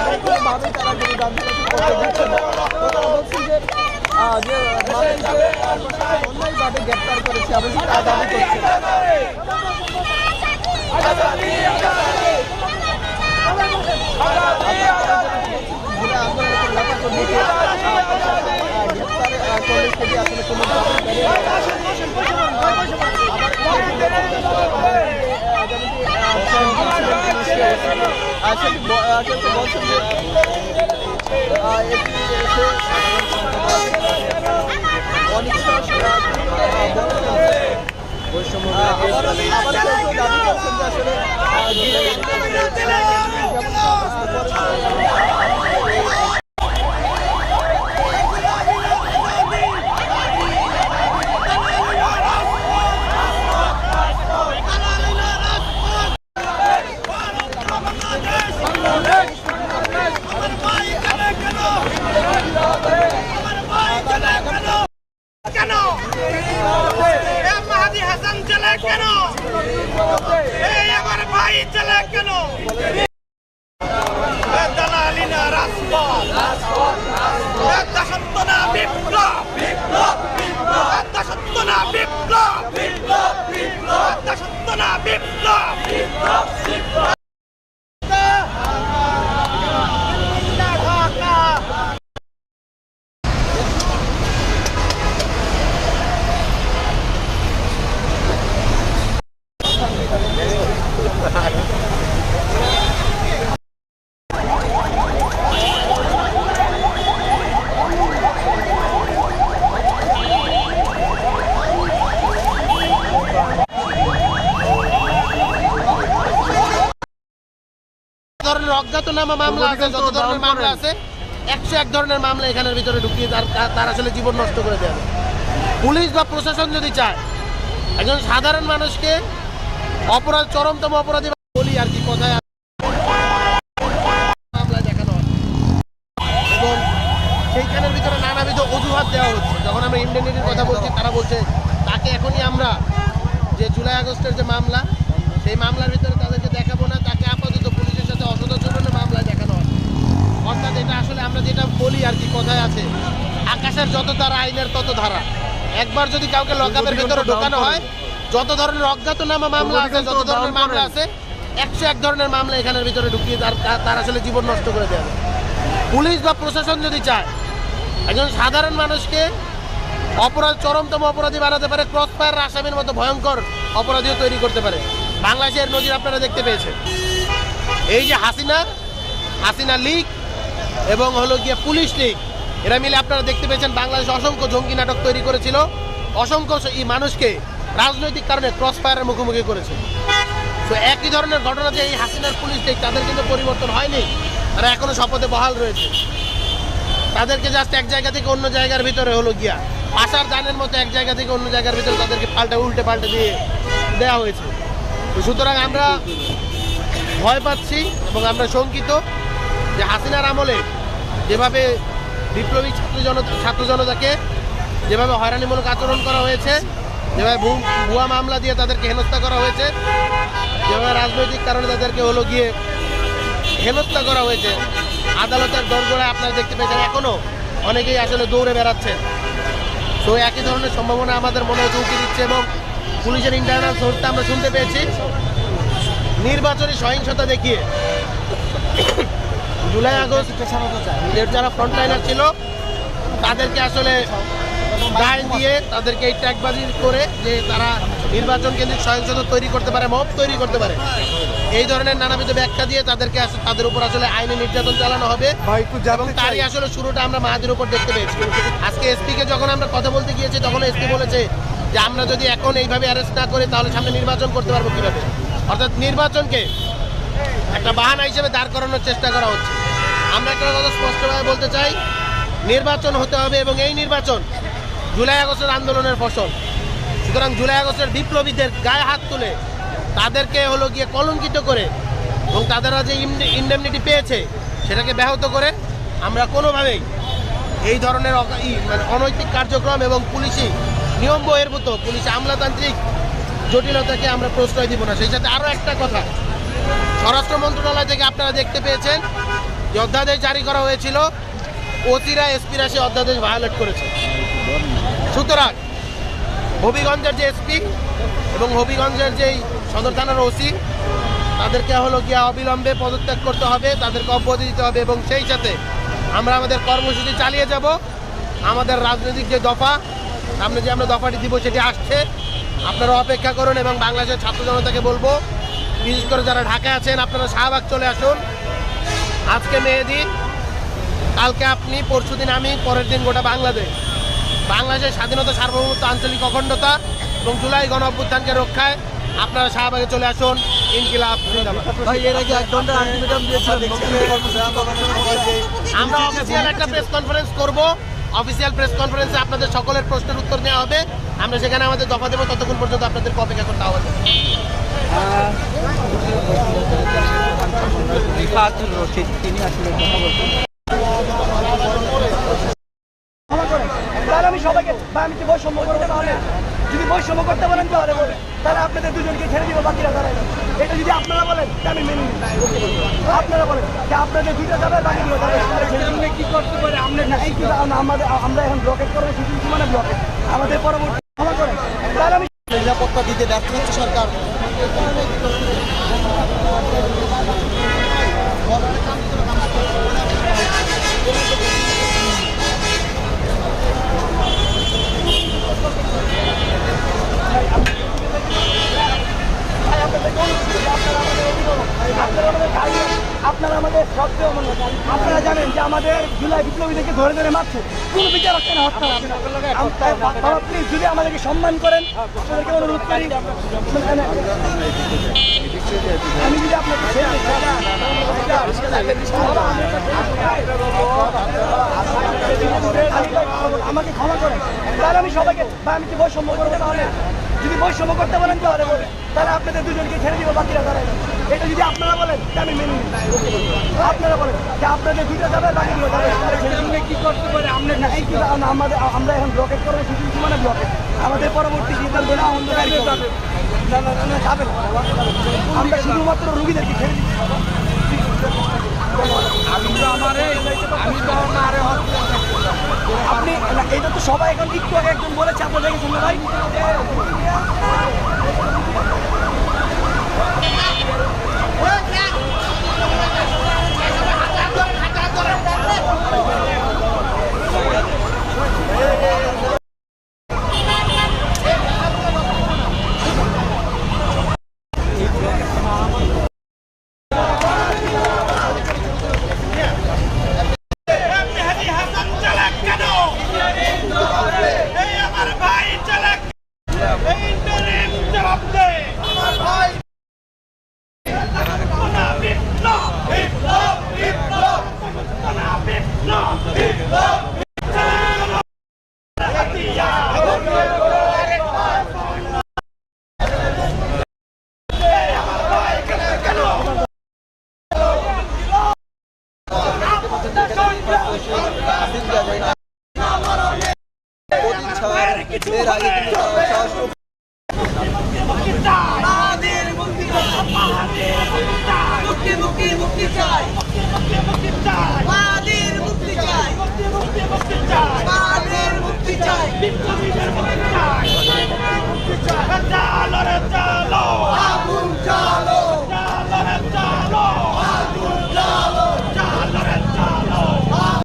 কোনোভাবেই তারা কোনো দাবি করতে দিচ্ছে না তো তারা বলছেন যে যে মানুষকে অন্যায়ভাবে গ্রেপ্তার করেছে এমনকি তারা দাবি করছে গ্রেপ্তার করলে সেটি আসলে কোনো কিন্তু বলছেন যে আহ, এটি সে অনিচ্ছা বৈষম্য আবার আবার কেউ কেউ দাবি করছেন যে আসলে আহ, জুলাই আন্দোলনের যেমন কেন এ মাহাদি হাসান চলে কেন? এই আমার ভাই চলে কেন এ দালালি না রাজপথ এ দাসত্ব না বিপ্লব এ দাসত্ব না বিপ্লব এ দাসত্ব না বিপ্লব ধরনের অজ্ঞাতনামা মামলা আছে যত ধরনের মামলা আছে একশো এক ধরনের মামলা এখানের ভিতরে ঢুকিয়ে তার তার- আসলে জীবন নষ্ট করে দেওয়া। পুলিশ বা প্রশাসন যদি চায় একজন সাধারণ মানুষকে অপরাধ চরমতম অপরাধী বলি আর কি কথায় মামলা দেখানো হয়। এবং সেইখানের ভিতরে নানাবিধ অজুহাত দেওয়া হচ্ছে। যখন আমরা ইন্ডেনিটির কথা বলছি তারা বলছে তাকে এখনই আমরা যে জুলাই আগস্টের যে মামলা সেই মামলার ভিতরে তাদেরকে দেখাবো না। তাকে আপাতত পুলিশের সাথে অসদাচরণের মামলায় দেখানো হয়। অর্থাৎ এটা আসলে আমরা যেটা বলি আর কি কথায় আছে আকাশের যত ধারা আইনের তত ধারা। একবার যদি কাউকে লকআপের ভেতরে ঢোকানো হয় যত ধরনের অজ্ঞাতনামা মামলা আছে যত ধরনের মামলা আছে একশো এক ধরনের মামলা এখানের ভিতরে ঢুকিয়ে তার তার- আসলে জীবন নষ্ট করে দেওয়া পুলিশ বা প্রশাসন যদি চায় একজন সাধারণ মানুষকে অপরাধ চরমতম অপরাধী বানাতে পারে ক্রস ফায়ার আসামির মতো ভয়ঙ্কর অপরাধীও তৈরি করতে পারে। বাংলাদেশের নজির আপনারা দেখতে পেয়েছেন। এই যে হাসিনা হাসিনা লীগ এবং হলো গিয়ে পুলিশ লীগ এরা মিলে আপনারা দেখতে পেয়েছেন বাংলাদেশে অসংখ্য জঙ্গি নাটক তৈরি করেছিল। অসংখ্য এই মানুষকে রাজনৈতিক কারণে ক্রস ফায়ারের মুখোমুখি করেছে। তো একই ধরনের ঘটনা যে এই হাসিনার পুলিশ তাদের কিন্তু পরিবর্তন হয়নি। তারা এখনও শপথে বহাল রয়েছে। তাদেরকে জাস্ট এক জায়গা থেকে অন্য জায়গার ভিতরে হলো গিয়া। আসার দানের মতো এক জায়গা থেকে অন্য জায়গার ভিতরে তাদেরকে পাল্টে উল্টে পাল্টে দিয়ে দেওয়া হয়েছে। তো সুতরাং আমরা ভয় পাচ্ছি এবং আমরা শঙ্কিত যে হাসিনার আমলে যেভাবে বিপ্লবী ছাত্র জন ছাত্র জনতাকে যেভাবে হয়রানিমূলক আচরণ করা হয়েছে যেভাবে ভুয়া মামলা দিয়ে তাদেরকে হেনস্থা করা হয়েছে, যেভাবে রাজনৈতিক কারণে তাদেরকে হলো গিয়ে হেনস্থা করা হয়েছে, আদালতের দরগোড়ায় আপনারা দেখতে পেয়েছেন এখনও অনেকেই আসলে দৌড়ে বেড়াচ্ছে। তো একই ধরনের সম্ভাবনা আমাদের মনে হচ্ছে উঁকি দিচ্ছে এবং পুলিশের ইন্টারনাল সোর্সটা আমরা শুনতে পেয়েছি। নির্বাচনী সহিংসতা দেখিয়ে জুলাই আগস্ট, যারা ফ্রন্টলাইনার ছিল, তাদেরকে আসলে দায় দিয়ে তাদেরকে এই ট্যাগবাজি করে যে তারা নির্বাচন কেন্দ্রিক সহিংসতা তৈরি করতে পারে মব তৈরি করতে পারে। এই ধরনের নানাবিধ ব্যাখ্যা দিয়ে তাদেরকে তাদের উপর আসলে আইনি নির্যাতন চালানো হবে এবং তারই আসলে শুরুটা আমরা মাহাদির উপর দেখতে পেয়েছি। আজকে এসপি কে যখন আমরা কথা বলতে গিয়েছি তখন এসপি বলেছে যে আমরা যদি এখন এইভাবে অ্যারেস্ট না করি তাহলে সামনে নির্বাচন করতে পারব কীভাবে? অর্থাৎ নির্বাচনকে একটা বাহানা হিসেবে দাঁড় করানোর চেষ্টা করা হচ্ছে। আমরা একটা কথা স্পষ্টভাবে বলতে চাই নির্বাচন হতে হবে এবং এই নির্বাচন জুলাই আগস্টের আন্দোলনের ফসল। সুতরাং জুলাই আগস্টের বিপ্লবীদের গায়ে হাত তুলে তাদেরকে হলো গিয়ে কলঙ্কিত করে এবং তাদেরা যে ইন্ডেমনিটি পেয়েছে, সেটাকে ব্যাহত করে আমরা কোনোভাবেই এই ধরনের মানে অনৈতিক কার্যক্রম এবং পুলিশি নিয়ম বহির্ভূত পুলিশ আমলাতান্ত্রিক জটিলতাকে আমরা প্রশ্রয় দিব না। সেই সাথে আরও একটা কথা, স্বরাষ্ট্র মন্ত্রণালয় থেকে আপনারা দেখতে পেয়েছেন যে অধ্যাদেশ জারি করা হয়েছিল। ওসিরা, এসপিরা সে অধ্যাদেশ ভায়োলেট করেছে। সুতরাং হবিগঞ্জের যে এসপি এবং হবিগঞ্জের যেই সদর থানার ওসি, তাদেরকে হলো গিয়া অবিলম্বে পদত্যাগ করতে হবে, তাদেরকে অব্যাহতি দিতে হবে এবং সেই সাথে আমরা আমাদের কর্মসূচি চালিয়ে যাব। আমাদের রাজনৈতিক যে দফা, সামনে যে আমরা দফাটি দিব সেটি আসছে। আপনারা অপেক্ষা করুন এবং বাংলাদেশের ছাত্র জনতাকে বলব, বিশেষ করে যারা ঢাকায় আছেন, আপনারা শাহবাগ চলে আসুন। আজকে মেহেদি কালকে আপনি পরশুদিন আমি পরের দিন গোটা বাংলাদেশ। বাংলাদেশের স্বাধীনতা সার্বভৌমত্ব আঞ্চলিক অখণ্ডতা এবং জুলাই গণ অভ্যুত্থানকে রক্ষায় আপনারা শাহবাগে চলে আসুন। ইনকিলাব আমরা অফিসিয়াল একটা প্রেস কনফারেন্স করব। অফিসিয়াল প্রেস কনফারেন্সে আপনাদের সকলের প্রশ্নের উত্তর দেওয়া হবে। আমরা সেখানে আমাদের দফা দেবো ততক্ষণ পর্যন্ত আপনাদের অপেক্ষা করতে হবে। তিনি আসলে তাহলে আমি সবাইকে বা আমি কি বৈষম্য করব তাহলে? যদি বৈষম্য করতে বলেন তাহলে বলে তাহলে আপনাদের দুজনকে ছেড়ে দিব বাকিরা দাঁড়ায় এটা যদি আপনারা বলেন আমি মেনে নিই আপনারা বলেন যে আপনাদের দুইটা যাবে বাকি দুটো যাবে। কি করতে পারে আমরা এই কিন্তু আমাদের আমরা এখন ব্লকেট করব শুধু মানে ব্লকেট আমাদের পরবর্তী ক্ষমা করে। তাহলে আমি নিরাপত্তা দিতে ব্যর্থ হচ্ছে সরকার আপনারা আমাদের গাড়ি- আপনারা আমাদের সত্ত্বেও মনে করেন। আপনারা জানেন যে আমাদের জুলাই বিপ্লবীদেরকে ধরে ধরে মারছে কোন বিচার হচ্ছে না। হত্যা বাবা প্লিজ যদি আমাদেরকে সম্মান করেন আপনাদেরকে অনুরোধ করি আমি যদি আপনাকে আমাকে ক্ষমা করেন তাহলে আমি সবাইকে বা আমি কি বৈষম্য করব তাহলে যদি বৈষম্য করতে বলেন তাহলে বলে তাহলে আপনাদের দুজনকে ছেড়ে দিব বাকিরা যাবে। এটা যদি আপনারা বলেন আমি মেনে আপনারা বলেন যে আপনাদের দুইটা যাবে বাকি দুটো যাবে কি করতে পারে? আমরা এই কিন্তু আমাদের আমরা এখন ব্লকেট করব শুধু মানে ব্লকেট আমাদের পরবর্তী সিদ্ধান্ত না অন্ধকারী না না না যাবে। আমরা শুধুমাত্র রুগীদেরকে ছেড়ে দিচ্ছি। আপনি এটা তো সবাই এখন একটু আগে একজন বলেছে আপনার দেখেছেন ভাই মেহেদি হাসান চালাক কেন এই আমার ভাই চালাক এই ইন্টারিম জবাব দে আমার ভাই না বিপ্লব বিপ্লব বিপ্লব না বিপ্লব বিপ্লব এর আগে